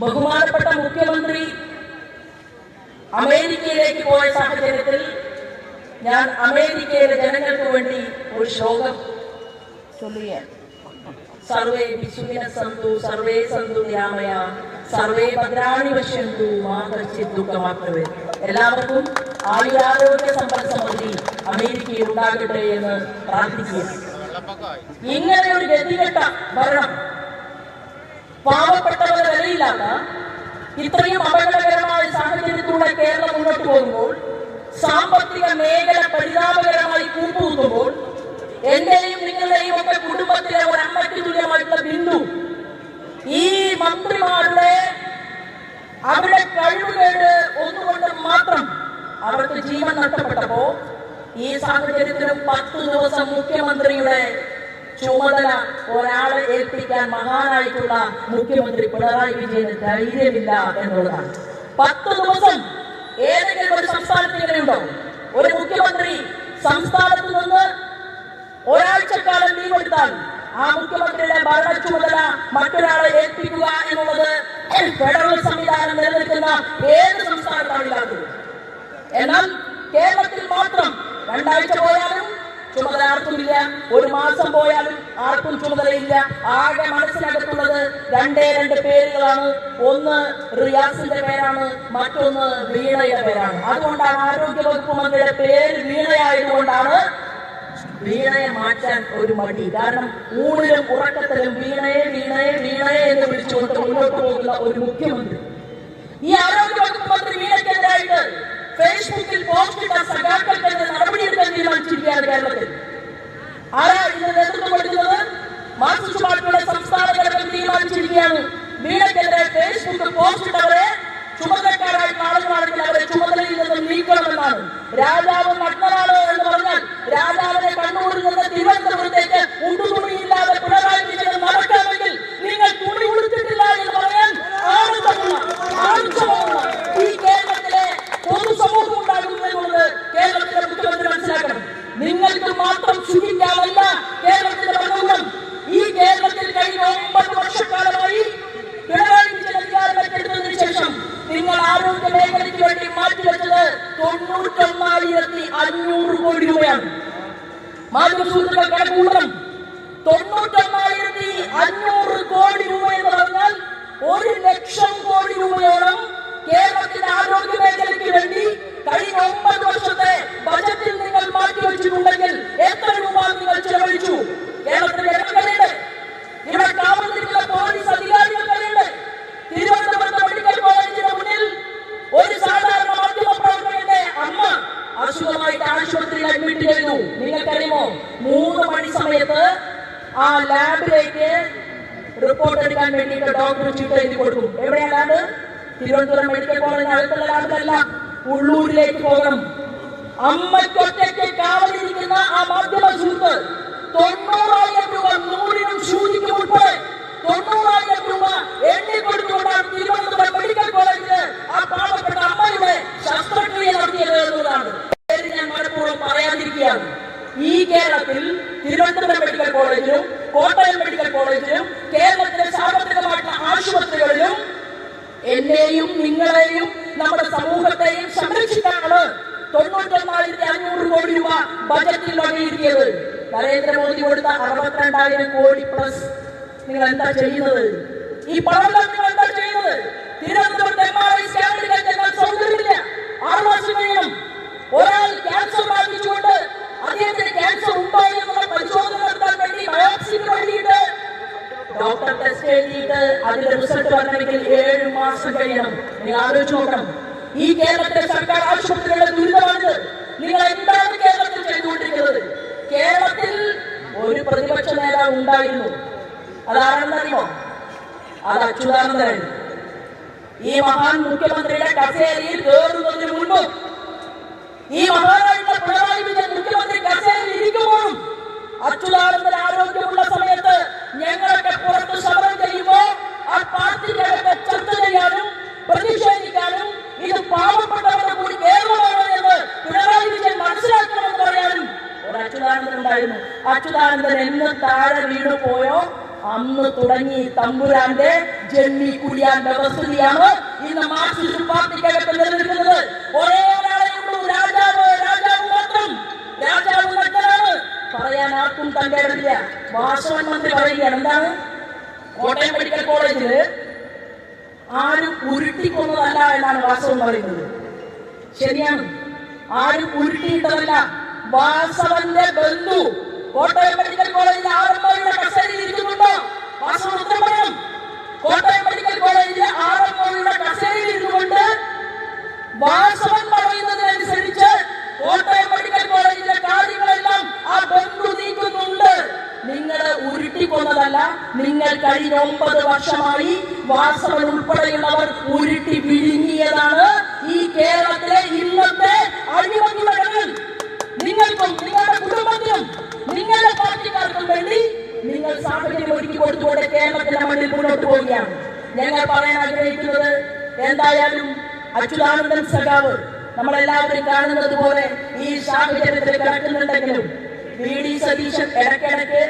ബഹുമാനപ്പെട്ട മുഖ്യമന്ത്രി അമേരിക്കയിലേക്ക് പോയ സാഹചര്യത്തിൽ ഞാൻ അമേരിക്കയിലെ ജനങ്ങൾക്ക് വേണ്ടി ഒരു ശോകം ചൊല്ലുകയാണ്. സർവേ വിശുവിന സന്തു സർവേ സന്തു രാമയ സർവേ ഭദ്രാണി പശ്യന്തു മാതൃ ദുഃഖമാക്കവേ എല്ലാവർക്കും ആയുരാരോഗ്യ സമ്പൽ സമൃദ്ധി അമേരിക്കയിൽ ഉണ്ടാകട്ടെ എന്ന് പ്രാർത്ഥിക്കുക ഇങ്ങനെ ഒരു ഗതികെട്ട ഭരണം പാവപ്പെട്ടവരുടെ വിലയില്ലാത്ത ഇത്രയും അപകടകരമായ സാഹചര്യത്തിലൂടെ കേരളം മുന്നോട്ട് പോകുമ്പോൾ സാമ്പത്തിക മേഖല പരിതാപകരമായി കൂപ്പുകുത്തുമ്പോൾ എന്റെയും നിങ്ങളുടെയും ഒക്കെ കുടുംബത്തിലെ ഒരു അമ്മയ്ക്ക് തുല്യമായിട്ടുള്ള ബിന്ദു ഈ മന്ത്രിമാരുടെ അവരുടെ കഴിവുകേട് ഒന്നുകൊണ്ട് മാത്രം അവർക്ക് ജീവൻ നഷ്ടപ്പെട്ടപ്പോ ഈ സാഹചര്യത്തിലും പത്ത് ദിവസം മുഖ്യമന്ത്രിയുടെ ചുമതല ഒരാളെ ഏൽപ്പിക്കാൻ മഹാനായിട്ടുള്ള മുഖ്യമന്ത്രി പിണറായി വിജയന് ധൈര്യമില്ല എന്നുള്ളതാണ്. പത്ത് ദിവസം ഏതെങ്കിലും ഒരു സംസ്ഥാനത്ത് ഇങ്ങനെയുണ്ടോ ഒരു മുഖ്യമന്ത്രി സംസ്ഥാനത്ത് നിന്ന് ഒരാഴ്ചക്കാലം ലീവ് എടുത്താൽ ആ മുഖ്യമന്ത്രിയുടെ ഭരണ ചുമതല മറ്റൊരാളെ ഏൽപ്പിക്കുക എന്നുള്ളത് ഫെഡറൽ സംവിധാനം നിലനിൽക്കുന്ന ഏത് സംസ്ഥാനത്താണ് ഇല്ലാത്തത് എന്നാൽ കേരളത്തിൽ മാത്രം രണ്ടാഴ്ച പോയാലും ചുമതല ആർക്കുമില്ല ഒരു മാസം പോയാലും ആർക്കും ചുമതലയില്ല. ആകെ മനസ്സിനകത്തുള്ളത് രണ്ടേ രണ്ട് പേരുകളാണ്. ഒന്ന് റിയാസിന്റെ പേരാണ് മറ്റൊന്ന് വീണയുടെ പേരാണ്. അതുകൊണ്ടാണ് ആരോഗ്യ വകുപ്പ് മന്ത്രിയുടെ പേര് വീണയായതുകൊണ്ടാണ് വീണയെ മാറ്റാൻ ഒരു മടി. കാരണം ഊണിലും ഉറക്കത്തിലും വീണയെ വീണയെ വീണയെ എന്ന് വിളിച്ചുകൊണ്ട് മുന്നോട്ട് പോകുന്ന ഒരു മുഖ്യമന്ത്രി. ഈ ആരോഗ്യ വകുപ്പ് മന്ത്രി വീണയ്ക്കെതിരായിട്ട് ഫേസ്ബുക്കിൽ പോസ്റ്റ് ഇട്ട സഖാക്കൾക്കെതിരെ നടപടിയെടുക്കാൻ തീരുമാനിച്ചിരിക്കുകയാണ് കേരളത്തിൽ. ആരാ ഇതിന് നേതൃത്വം കൊടുക്കുന്നത്? മാർക്സിസ്റ്റ് പാർട്ടിയുടെ സംസ്ഥാന തലത്തിൽ തീരുമാനിച്ചിരിക്കുകയാണ്. വീണക്കെതിരെ ഫേസ്ബുക്ക് പോസ്റ്റ് ഇട്ടവരെ ചുമതലക്കാരായി കാണുകയാണെങ്കിൽ അവരെ ചുമതലയിൽ നിന്ന് നീക്കണമെന്നാണ്. രാജാവ് നഗ്നനാണ് എന്ന് പറഞ്ഞാൽ രാജാവിനെ കണ്ണൂരിൽ നിന്ന് തിരുവനന്തപുരത്തേക്ക് ഉണ്ടുതുണിയില്ലാതെ പിണറായി വിജയൻ നടക്കാമെങ്കിൽ നിങ്ങൾ തുണി ഉടുത്തിട്ടില്ല എന്ന് പറയാൻ ആനന്ദമുള്ള ആർജവമുള്ള ഈ കേരളത്തിലെ പൊതുസമൂഹം ഉണ്ടാകുന്നു എന്നുള്ളത് കേരളത്തിലെ മുഖ്യമന്ത്രി മനസ്സിലാക്കണം നിങ്ങൾക്ക് മാത്രം സുഖിക്കാമല്ല കേരളത്തിന്റെ ഭരണകൂടം ഈ കേരളത്തിൽ കഴിഞ്ഞ ഒമ്പത് വർഷക്കാലമായി പിണറായി വിജയൻ അധികാരം ഏറ്റെടുത്തതിനു ശേഷം നിങ്ങൾ ആരോഗ്യ മേഖലയ്ക്ക് വേണ്ടി മാറ്റിവെച്ചത് തൊണ്ണൂറ്റൊന്നായിരത്തി അഞ്ഞൂറ് കോടി രൂപയാണ്. മാധ്യമ സുഹൃത്തുക്കളുടെ കൂടണം തൊണ്ണൂറ്റൊന്നായിരത്തി അഞ്ഞൂറ് കോടി രൂപ എന്ന് പറഞ്ഞാൽ ഒരു ലക്ഷം കോടി രൂപയോളം കേരളത്തിന്റെ ആരോഗ്യ മേഖലയ്ക്ക് വേണ്ടി കഴിഞ്ഞ ഒമ്പത് വർഷത്തെ ബജറ്റിൽ നിങ്ങൾ മാറ്റിവെച്ചിട്ടുണ്ടെങ്കിൽ എത്ര രൂപ നിങ്ങൾ ചെലവഴിച്ചു? കേരളത്തിന്റെ ഇവിടെ കാവലിരിക്കുന്ന പോലീസ് അധികാരികൾ തിരുവനന്തപുരത്ത് മെഡിക്കൽ കോളേജിന് മുന്നിൽ ഒരു സാധാരണ മാധ്യമ പ്രവർത്തകന്റെ അമ്മ അസുഖമായിട്ട് ആശുപത്രിയിൽ അഡ്മിറ്റ് ചെയ്തു നിങ്ങൾക്കറിയുമോ മൂന്ന് മണി സമയത്ത് ആ ലാബിലേക്ക് റിപ്പോർട്ട് എടുക്കാൻ വേണ്ടിയിട്ട് ഡോക്ടർ ചീട്ട് എഴുതി കൊടുക്കും. എവിടെയാ ലാബ് തിരുവനന്തപുരം മെഡിക്കൽ കോളേജിന് അടുത്തുള്ള ലാബിലല്ല ഉള്ളൂരിലേക്ക് പോകണം. അമ്മയ്ക്കൊറ്റയ്ക്ക് കാവലിരിക്കുന്ന ആ മാധ്യമ സുഹൃത്ത് തൊണ്ണൂറായിരം രൂപ നൂറിനും സൂചിക്കും ഉൾപ്പെടെ തൊണ്ണൂറായിരം രൂപ എണ്ണി കൊടുത്തുകൊണ്ടാണ് തിരുവനന്തപുരം മെഡിക്കൽ കോളേജിൽ ആ പാവപ്പെട്ട അമ്മയുടെ ശസ്ത്രക്രിയ നടത്തിയത് എന്നുള്ളതാണ് പേര് ഞാൻ മനഃപൂർവം പറയാതിരിക്കുകയാണ് ഈ കേരളത്തിൽ തിരുവനന്തപുരം മെഡിക്കൽ കോളേജിലും കോട്ടയം മെഡിക്കൽ കോളേജിലും കേരളത്തിലെ സാർവത്രികമായിട്ടുള്ള ആശുപത്രികളിലും എന്നെയും നിങ്ങളെയും നമ്മുടെ സമൂഹത്തെയും സംരക്ഷിക്കാനാണ് തൊണ്ണൂറ്റൊന്നായിരത്തി അഞ്ഞൂറ് കോടി രൂപ ബജറ്റിൽ വകയിരുത്തിയത്. നരേന്ദ്രമോദി കൊടുത്ത അറുപത്തിരണ്ടായിരം കോടി പ്ലസ് നിങ്ങൾ എന്താ ചെയ്യുന്നത്? ഈ പണം നിങ്ങൾ എന്താ ചെയ്യുന്നത്? തിരുവനന്തപുരത്ത് എം ആർ ഐ സ്കാനിലേക്ക് ഞങ്ങൾ സൗകര്യമില്ല. ഒരാൾ ക്യാൻസർ ബാധിച്ചുകൊണ്ട് അദ്ദേഹത്തിന് ക്യാൻസർ ഉണ്ടോ എന്നുള്ള പരിശോധന നടത്താൻ വേണ്ടി ഡോക്ടർ ടെസ്റ്റ് എഴുതിയിട്ട് അതിന്റെ റിസൾട്ട് വരണമെങ്കിൽ ഏഴ് മാസം കഴിയണം. നിങ്ങൾ ആലോചിച്ച് നോക്കണം. ഈ കേരളത്തിലെ സർക്കാർ ആശുപത്രികളുടെ ദുരിതമാണിത്. നിങ്ങൾ എന്താണ് കേരളത്തിൽ ചെയ്തുകൊണ്ടിരിക്കുന്നത്? കേരളത്തിൽ ഒരു പ്രതിപക്ഷ നേതാവ് ഉണ്ടായിരുന്നു. അതാണെന്നറിയുമോ അത് അച്യുതാനന്ദനായിരുന്നു ഈ മഹാൻ മുഖ്യമന്ത്രിയുടെ കസേരയിൽ കയറുന്നതിന് മുൻപ് ഈ മഹാനായിട്ടുള്ള പിണറായി വിജയൻ മുഖ്യമന്ത്രി കസേരയിൽ ഇരിക്കുമ്പോഴും അച്യുതാനന്ദൻ ഞങ്ങളൊക്കെ പുറത്ത് സമരം ചെയ്യുമ്പോൾ ആ പാർട്ടിക്കകത്ത് ചർച്ച ചെയ്യാനും പ്രതിഷേധിക്കാനും ഇത് പാവപ്പെട്ടവരുടെ കൂടി കേരളമാണ് എന്ന് പിണറായി വിജയൻ മനസ്സിലാക്കണമെന്ന് പറയാനും ഒരു അച്യുതാനന്ദൻ ഉണ്ടായിരുന്നു. അച്യുതാനന്ദൻ എന്ന് താഴെ വീണ് പോയോ? അന്ന് തുടങ്ങി തമ്പുരാന്റെ ജന്മി കുടിയാൻ വ്യവസ്ഥിതിയാണ് ഇന്ന് മാർക്സിസ്റ്റ് പാർട്ടിക്കകത്ത് നിലനിൽക്കുന്നത്. ഒരേ ഒരാളെ ഉള്ളൂ. രാജാവ്. രാജാവ് മാത്രം. രാജാവ് നഗ്നനാണ് പറയാൻ ആർക്കും തന്റെ ഇടമില്ല. വാസവൻ മന്ത്രി പറയുകയാണ് എന്താണ്? കോട്ടയം മെഡിക്കൽ കോളേജിൽ ആരും ഉരുട്ടിക്കൊന്നതല്ല എന്നാണ് വാസവൻ പറയുന്നത്. ശരിയാണ്. ആരും ഉരുട്ടിയിട്ടതല്ല. വാസവന്റെ ബന്ധു കോട്ടയം മെഡിക്കൽ കോളേജിലെ ആറന്മുളയുടെ കസ്റ്റഡിയിൽ ഇരിക്കുന്നുണ്ടോ? വാസവൻ ഉത്തരം കോട്ടയം മെഡിക്കൽ കോളേജിലെ ആറന്മുളയുടെ കസ്റ്റഡിയിൽ ഇരുന്നുകൊണ്ട് വാസവൻ പറയുന്നതിനനുസരിച്ച് കോട്ടയം മെഡിക്കൽ കോളേജിലെ കാര്യങ്ങളെല്ലാം ആ ബന്ധു നീക്കുന്നുണ്ട് നിങ്ങൾ ഉരുട്ടിക്കൊന്നതല്ല നിങ്ങൾ കഴിഞ്ഞ ഒമ്പത് വർഷമായി വാസവൻ ഉൾപ്പെടെയുള്ളവർ ഉരുട്ടി വിഴുങ്ങിയതാണ് ഈ കേരളത്തിലെ ഇന്നത്തെ അഴിമതി നടകൾ നിങ്ങൾക്കും നിങ്ങളുടെ കുടുംബത്തിനും നിങ്ങളുടെ പാർട്ടിക്കാർക്കും വേണ്ടി നിങ്ങൾ സാഹചര്യം ഒരുക്കി കൊടുത്തുകൊണ്ട് കേരളത്തിന്റെ മണ്ണിൽ മുന്നോട്ട് പോവുകയാണ്. ഞങ്ങൾ പറയാൻ ആഗ്രഹിക്കുന്നത് എന്തായാലും അച്യുതാനന്ദൻ സഖാവ് നമ്മളെല്ലാവരും കാണുന്നത് പോലെ ഈ സാഹചര്യത്തിൽ കിടക്കുന്നുണ്ടെങ്കിലും വി ഡി സതീശൻ ഇടയ്ക്കിടയ്ക്ക്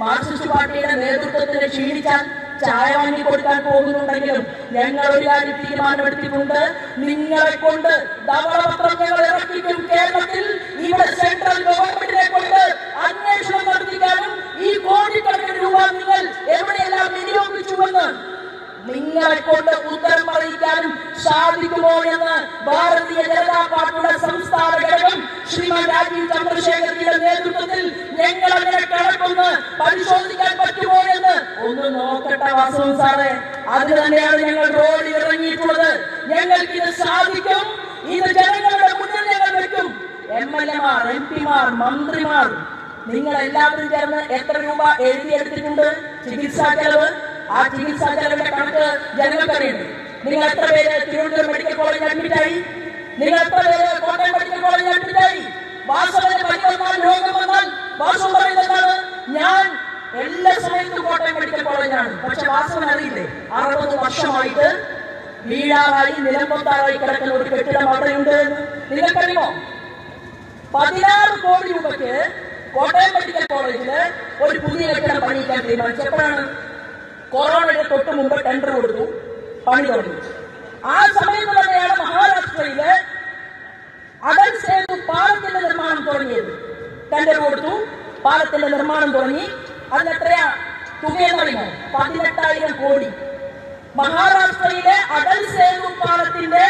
മാർക്സിസ്റ്റ് പാർട്ടിയുടെ നേതൃത്വത്തിന് ക്ഷീണിച്ചാൽ ചായ വാങ്ങി കൊടുക്കാൻ പോകുന്നുണ്ടെങ്കിലും ഞങ്ങൾ ഒരു കാര്യം തീരുമാനമെടുത്തിട്ടുണ്ട്. നിങ്ങളെ കൊണ്ട് ധവളപത്രം ഞങ്ങൾ ഇറക്കിക്കും കേരളത്തിൽ. ഇവിടെ സെൻട്രൽ ഗവൺമെന്റിനെ കൊണ്ട് അന്വേഷണം നടത്തിക്കാനും ഈ കോടിക്കണക്കിന് രൂപ നിങ്ങൾ എവിടെയെല്ലാം വിനിയോഗിച്ചുവെന്ന് നിങ്ങളെ കൊണ്ട് ഉത്തരം പറയിക്കാനും സാധിക്കുമോ എന്ന് ഭാരതീയ ജനതാ പാർട്ടിയുടെ സംസ്ഥാന ഘടകം ശ്രീമാൻ രാജീവ് ചന്ദ്രശേഖരന്റെ നേതൃത്വത്തിൽ ഞങ്ങൾ അങ്ങനെ കിടക്കൊന്ന് പരിശോധിക്കാൻ പറ്റുമോ എന്ന് ഒന്ന് നോക്കട്ടെ വാസവൻ സാറേ. അത് തന്നെയാണ് ഞങ്ങൾ റോഡിൽ ഇറങ്ങിയിട്ടുള്ളത്. ഞങ്ങൾക്ക് ഇത് സാധിക്കും. ഇത് ജനങ്ങളുടെ മുന്നിൽ ഞങ്ങൾ വെക്കും. എം എൽ എമാർ എം പിമാർ മന്ത്രിമാർ നിങ്ങൾ എല്ലാവരും ചേർന്ന് എത്ര രൂപ എഴുതിയെടുത്തിട്ടുണ്ട്? ചികിത്സാ ചെലവ്? ആ ചികിത്സാ ചെലവിന്റെ കണക്ക് ജനങ്ങൾക്കറിയുന്നു നിങ്ങൾ എത്ര പേര് തിരുവനന്തപുരം മെഡിക്കൽ കോളേജിൽ അഡ്മിറ്റായി? നിങ്ങൾ എത്ര പേര് കോട്ടയം മെഡിക്കൽ കോളേജിൽ അഡ്മിറ്റായി വാസവന് പനി വന്നാൽ രോഗം വന്നാൽ വാസു പറയുന്നതാണ് ഞാൻ എല്ലാ സമയത്തും കോട്ടയം മെഡിക്കൽ കോളേജിലാണ്. പക്ഷെ വാസവൻ അറിയില്ലേ? അറുപത് വർഷമായിട്ട് വീഴാറായി നിലമ്പത്താറായി കിടക്കുന്ന ഒരു കെട്ടിടം അവിടെയുണ്ട്. നിങ്ങൾക്കറിയുമോ? പതിനാറ് കോടി രൂപയ്ക്ക് കോട്ടയം മെഡിക്കൽ കോളേജിൽ ഒരു പുതിയ കെട്ടിടം പണിയിക്കാൻ തീരുമാനിച്ചു. എപ്പോഴാണ്? കൊറോണയുടെ തൊട്ട് മുമ്പ് ടെൻഡർ കൊടുത്തു പണി തുടങ്ങി. ആ സമയത്ത് തന്നെയാണ് മഹാരാഷ്ട്രയിൽ സേതു പാലത്തിന്റെ നിർമ്മാണം തുടങ്ങിയത് ടെൻഡർ കൊടുത്തു പാലത്തിന്റെ നിർമ്മാണം തുടങ്ങി. അതിനെത്രയാ തുകയെന്ന് അറിയുമോ പതിനെട്ടായിരം കോടി. മഹാരാഷ്ട്രയിലെ അടൽ സേതു പാലത്തിന്റെ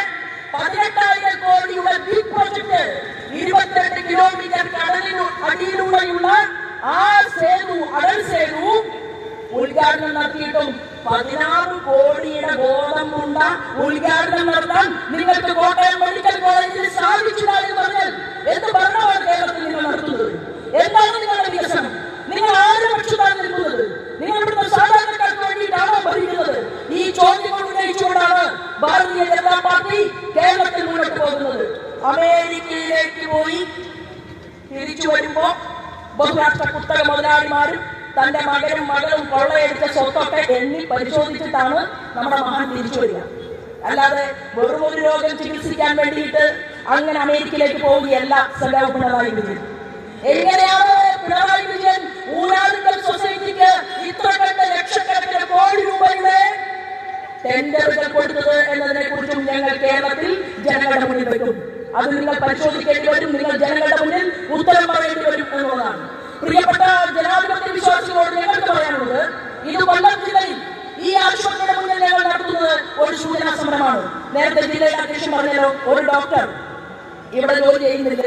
പതിനെട്ടായിരം കോടിയുടെ ബിഗ് പ്രൊജക്ട് ഇരുപത്തിരണ്ട് കിലോമീറ്റർ കടലിനു അടിയിലൂടെയുള്ള ആ സേതു അടൽ സേതു ഉദ്ഘാടനം നടത്തിയിട്ടും പതിനാറ് കോടിയുടെ ബോധമുണ്ട ഉദ്ഘാടനം നടത്താൻ നിങ്ങൾക്ക് കോട്ടയം മെഡിക്കൽ കോളേജിൽ സാധിച്ചില്ല എന്ന് പറഞ്ഞാൽ എന്ത് ഭരണമാണ് കേരളത്തിൽ നിങ്ങൾ നടത്തുന്നത് എന്താണ് നിങ്ങളുടെ വികസനം നിങ്ങൾ ആരുടെ പക്ഷത്താണ് നിൽക്കുന്നത് നിങ്ങൾ ഇവിടുത്തെ സാധാരണക്കാർക്ക് വേണ്ടിയിട്ടാണോ ഭരിക്കുന്നത് ഈ ചോദ്യങ്ങൾ ഉന്നയിച്ചുകൊണ്ടാണ് ഭാരതീയ ജനതാ പാർട്ടി കേരളത്തിൽ മുന്നോട്ട് പോകുന്നത് അമേരിക്കയിലേക്ക് പോയി തിരിച്ചു വരുമ്പോ ബഹുരാഷ്ട്ര കുത്തക മുതലാളിമാരും തന്റെ മകനും മകളും കൊള്ളയടിച്ച സ്വത്തൊക്കെ എണ്ണി പരിശോധിച്ചിട്ടാണ് നമ്മുടെ മഹാൻ തിരിച്ചു വരിക. അല്ലാതെ വെറും ഒരു രോഗം ചികിത്സിക്കാൻ വേണ്ടിയിട്ട് അങ്ങനെ അമേരിക്കയിലേക്ക് പോവുകയല്ല സഖാവ് പിണറായി വിജയൻ. എങ്ങനെയാണ് പിണറായി വിജയൻ ഊരാളുകൾ സൊസൈറ്റിക്ക് ഇത്ര കണ്ട ലക്ഷക്കണക്കിന് കോടി രൂപയുടെ ടെൻഡറുകൾ കൊടുത്തത് എന്നതിനെ കുറിച്ചും ഞങ്ങൾ കേരളത്തിൽ ജനങ്ങളുടെ മുന്നിൽ വയ്ക്കും അത് നിങ്ങൾ പരിശോധിക്കേണ്ടി വരും നിങ്ങൾ ജനങ്ങളുടെ മുന്നിൽ ഉത്തരം പറയേണ്ടി വരും എന്നുള്ളതാണ്. പ്രിയപ്പെട്ട ജനാധിപത്യ വിശ്വാസികളോട് ഞങ്ങൾക്ക് പറയാനുള്ളത് ഇത് കൊല്ലം ജില്ലയിൽ ഈ ആശുപത്രിയുടെ മുന്നിൽ ഞങ്ങൾ നടത്തുന്നത് ഒരു സൂചനാ സമരമാണ്. നേരത്തെ ജില്ലയുടെ അധ്യക്ഷൻ പറഞ്ഞല്ലോ ഒരു ഡോക്ടർ ഇവിടെ ജോലി ചെയ്യുന്നില്ല.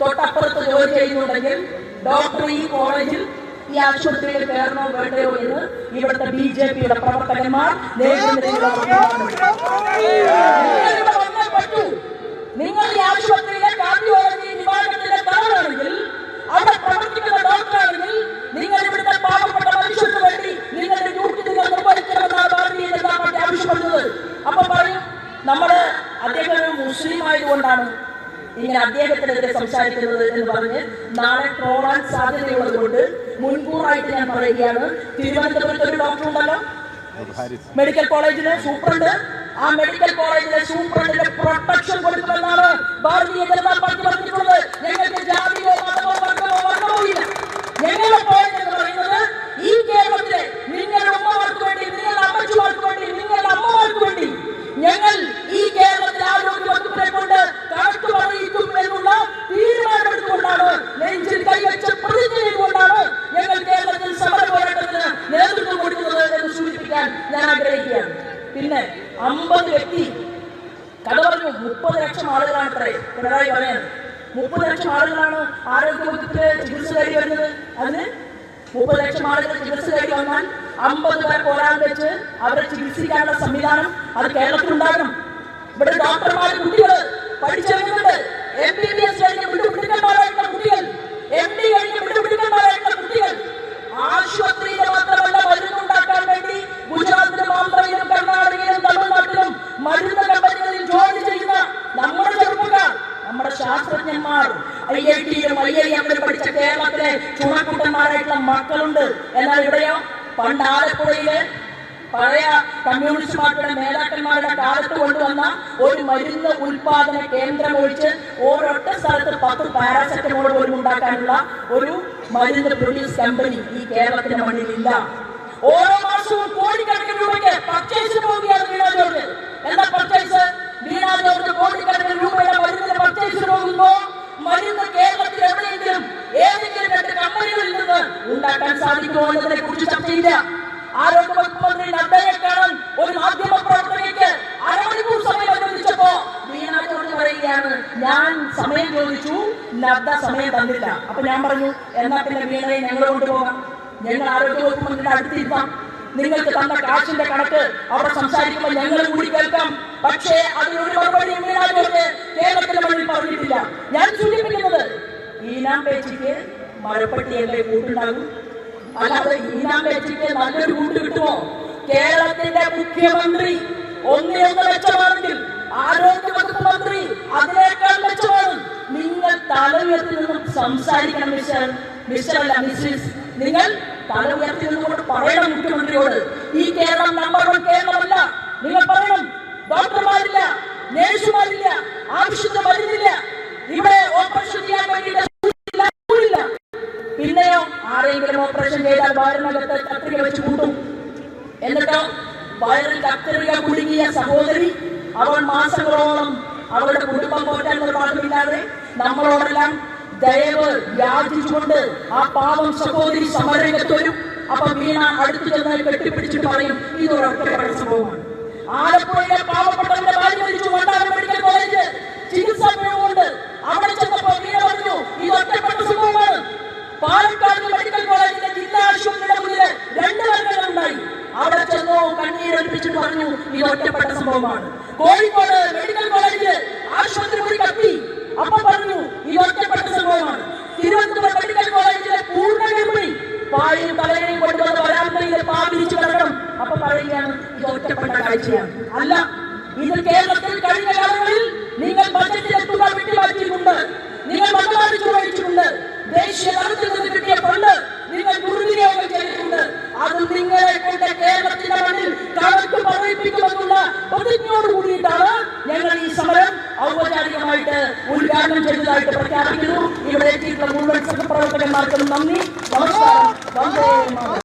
തൊട്ടപ്പുറത്ത് ജോലി ചെയ്യുന്നുണ്ടെങ്കിൽ ഡോക്ടർ ഈ കോളേജിൽ ഈ ആശുപത്രിയിൽ കയറണോ വേണ്ടയോ എന്ന് ഇവിടുത്തെ ബി ജെ പിയുടെ പ്രവർത്തകന്മാർ നിങ്ങൾ ഈ ആശുപത്രിയിലെ കാർഡിയോളജി വിഭാഗത്തിലെ തലവനാണെങ്കിൽ അവിടെ പ്രവർത്തിക്കുന്ന ഡോക്ടറാണെങ്കിൽ നിങ്ങൾ ഇവിടുത്തെ പാവപ്പെട്ട മനുഷ്യർക്ക് വേണ്ടി നിങ്ങളുടെ ഡ്യൂട്ടി നിങ്ങൾ നിർവഹിക്കണമെന്നാണ് ഭാരതീയ ജനതാ പാർട്ടി ആവശ്യപ്പെടുന്നത്. അപ്പൊ പറയും നമ്മൾ അദ്ദേഹം ഒരു മുസ്ലിം ആയതുകൊണ്ടാണ് ഇങ്ങനെ അദ്ദേഹത്തിനെതിരെ സംസാരിക്കുന്നത് എന്ന് പറഞ്ഞ് നാളെ ട്രോളാൻ സാധ്യതയുള്ളത് മുൻകൂറായിട്ട് ഞാൻ പറയുകയാണ്. തിരുവനന്തപുരത്ത് ഒരു ഡോക്ടർ ഉണ്ടല്ലോ? മെഡിക്കൽ കോളേജിലെ സൂപ്രണ്ട്. ആ മെഡിക്കൽ കോളേജിലെ സൂപ്രണ്ടിന്റെ പ്രൊട്ടക്ഷൻ കൊടുക്കുമെന്നാണ് ഭാരതീയ ജനതാ പാർട്ടി പറഞ്ഞിട്ടുള്ളത്. ഞങ്ങൾക്ക് ജാതിയോ வழியில போய் ആളുകളാണ് ആരോഗ്യ വകുപ്പിൽ ചികിത്സ കയറി വരുന്നത്. അതിന് മുപ്പത് ലക്ഷം ആളുകൾ ചികിത്സ കയറി വന്നാൽ അമ്പത് പേർ പോരാൻ വെച്ച് അവരെ ചികിത്സിക്കാനുള്ള സംവിധാനം അത് കേരളത്തിൽ ഉണ്ടാകണം. ഇവിടെ ഡോക്ടർമാർ കുട്ടികൾ. പഠിച്ചിറങ്ങുന്നുണ്ട് എം ബി ബി എസ് ആശുപത്രിയിൽ മാത്രമല്ല മരുന്നുണ്ടാക്കാൻ വേണ്ടി ഗുജറാത്തിലും ആന്ധ്രയിലും കർണാടകയിലും തമിഴ്നാട്ടിലും മരുന്ന് കമ്പനികളിൽ ജോലി ചെയ്യുന്ന നമ്മുടെ ചെറുപ്പക്കാർ നമ്മുടെ ശാസ്ത്രജ്ഞന്മാർ ഐ ഐ ടിയിലും ഐ ഐ എമ്മിലും പഠിച്ച കേരളത്തിലെ ചുണക്കുട്ടന്മാരായിട്ടുള്ള മക്കളുണ്ട്. എന്നാൽ ഇവിടെയോ? പണ്ട് ആലപ്പുഴയിൽ പഴയ കമ്മ്യൂണിസ്റ്റ് പാർട്ടിയുടെ നേതാക്കന്മാരുടെ കാലത്ത് കൊണ്ടുവന്ന ഒരു മരുന്ന് ഉൽപാദന കേന്ദ്രം ഒഴിച്ച് ഓരൊറ്റ സ്ഥലത്ത് പത്ത് പാരാസെറ്റമോൾ പോലും ഉണ്ടാക്കാനുള്ള ഒരു മരുന്ന് പ്രൊഡ്യൂസ് കമ്പനി ഈ കേരളത്തിന്റെ മണ്ണിലില്ല. ഓരോ മാസവും കോടിക്കണക്കിന് രൂപയ്ക്ക് പർച്ചേസിന് പോവുകയാണ് വീണ ജോർജ് എന്താ പർച്ചേസ് വീണ ജോർജ് കോടിക്കണക്കിന് രൂപയുടെ മരുന്നിന് പർച്ചേസിന് പോകുമ്പോ മരുന്ന് കേരളത്തിൽ എവിടെയെങ്കിലും ഏതെങ്കിലും രണ്ട് കമ്പനികളിൽ നിന്ന് ഉണ്ടാക്കാൻ സാധിക്കുമോ എന്നതിനെ കുറിച്ച് ചർച്ചയില്ല ആരോഗ്യ വകുപ്പ് മന്ത്രി നദ്ദയെ കാണാൻ ഒരു മാധ്യമ പ്രവർത്തകയ്ക്ക് അരമണിക്കൂർ സമയം അനുവദിച്ചപ്പോ വീണ ജോർജ് പറയുകയാണ് ഞാൻ സമയം ചോദിച്ചു നദ്ദ സമയം തന്നില്ല അപ്പൊ ഞാൻ പറഞ്ഞു എന്നാ പിന്നെ വീണയെ ഞങ്ങൾ കൊണ്ടുപോകാം ഞങ്ങൾ ആരോഗ്യ വകുപ്പ് മന്ത്രിയുടെ അടുത്തിരുത്താം നിങ്ങൾക്ക് തന്ന കാശിന്റെ കണക്ക് അവിടെ സംസാരിക്കുമ്പോൾ ഞങ്ങൾ കൂടി കേൾക്കാം. പക്ഷേ അതിനൊരു മറുപടി വീണ കേരളത്തിന്റെ മണ്ണിൽ പറഞ്ഞിട്ടില്ല. ഞാൻ സൂചിപ്പിക്കുന്നത് ഈനാം പേച്ചിക്ക് മരപ്പട്ടിയല്ലേ കൂട്ടുണ്ടാകും അല്ലാതെ ഈനാം പേച്ചിക്ക് നല്ലൊരു കൂട്ട് കിട്ടുമോ? കേരളത്തിന്റെ മുഖ്യമന്ത്രി ഒന്നിനൊന്ന് മെച്ചമാണെങ്കിൽ ആരോഗ്യ വകുപ്പ് മന്ത്രി അതിനേക്കാൾ മെച്ചമാണ്. നിങ്ങൾ തല സംസാരിക്കണം മിസ്റ്റർ. മിസ്റ്റർ അല്ല മിസ്സിസ് നിങ്ങൾ തല ഉയർത്തി നിന്നുകൊണ്ട് പറയണം മുഖ്യമന്ത്രിയോട്. ഈ കേരളം നമ്പർ വൺ കേരളമല്ല. നിങ്ങൾ പറയണം ഡോക്ടർമാരില്ല നേഴ്സുമാരില്ല ആവശ്യത്തിന് മരുന്നില്ല ഇവിടെ ഓപ്പറേഷൻ ചെയ്യാൻ വേണ്ടിയിട്ട്. പിന്നെയോ ആരെങ്കിലും ഓപ്പറേഷൻ ചെയ്താൽ വയറിനകത്ത് കത്രിക വെച്ച് കൂട്ടും. എന്നിട്ടോ? വയറിൽ കത്രിക കുടുങ്ങിയ സഹോദരി അവൾ മാസങ്ങളോളം അവളുടെ കുടുംബം പോറ്റാൻ നിർവാഹമില്ലാതെ നമ്മളോടെല്ലാം ദയവ് യാചിച്ചുകൊണ്ട് ആ പാവം സഹോദരി സമരരംഗത്ത് വരും. അപ്പൊ വീണ അടുത്തു ചെന്നാൽ കെട്ടിപ്പിടിച്ചിട്ട് പറയും ഇതൊരു ഒറ്റപ്പെട്ട സംഭവമാണ് ആലപ്പുഴയിലെ പാവപ്പെട്ടവന്റെ ഭാര്യ മരിച്ചു വണ്ടാനം മെഡിക്കൽ കോളേജ് ചികിത്സാ പിഴവുണ്ട് അവിടെ ചെന്നപ്പോ വീണ പറഞ്ഞു ഇത് ഒറ്റപ്പെട്ട സംഭവമാണ് പാലക്കാട് മെഡിക്കൽ കോളേജിലെ ജില്ലാ ആശുപത്രിയുടെ മുന്നിൽ രണ്ട് വർഗങ്ങളുണ്ടായി അവിടെ ചെന്നു കണ്ണീരൊലിപ്പിച്ചിട്ട് പറഞ്ഞു ഇത് ഒറ്റപ്പെട്ട സംഭവമാണ് കോഴിക്കോട് മെഡിക്കൽ കോളേജിൽ ആശുപത്രി മുറി കത്തി. അപ്പൊ പറഞ്ഞു ഇത് സംഭവമാണ്. തിരുവനന്തപുരം മെഡിക്കൽ കോളേജിലെ പൂർണ ഗർഭിണി പായും തലയും കൊണ്ടുവന്ന് വരാന്തയിൽ പാ കിടക്കണം. അപ്പൊ പറയുകയാണ് ഇത് ഒറ്റപ്പെട്ട കാഴ്ചയാണ്. അല്ല കേരളത്തിൽ കഴിഞ്ഞ കാലങ്ങളിൽ നിങ്ങൾ ബജറ്റിലെ തുക വിട്ടുമാറ്റിയിട്ടുണ്ട്. നിങ്ങൾ മതമാറ്റി ചോദിച്ചിട്ടുണ്ട് ദേശീയ തലത്തിൽ നിന്ന് കിട്ടിയ ഫണ്ട് നിങ്ങൾ ദുർവിനിയോഗം ചെയ്തിട്ടുണ്ട്. അത് നിങ്ങളെ കൊണ്ട് കേരളത്തിന്റെ മണ്ണിൽ കണക്ക് പറയിപ്പിക്കുമെന്നുള്ള പ്രതിജ്ഞയോട് കൂടിയിട്ടാണ് ഞങ്ങൾ ഈ സമരം ഔപചാരികമായിട്ട് ഉദ്ഘാടനം ചെയ്തതായിട്ട് പ്രഖ്യാപിക്കുന്നു. ഇവിടെ എത്തിയിട്ടുള്ള മുഴുവൻ സഹപ്രവർത്തകന്മാർക്കും നന്ദി. നമസ്കാരം.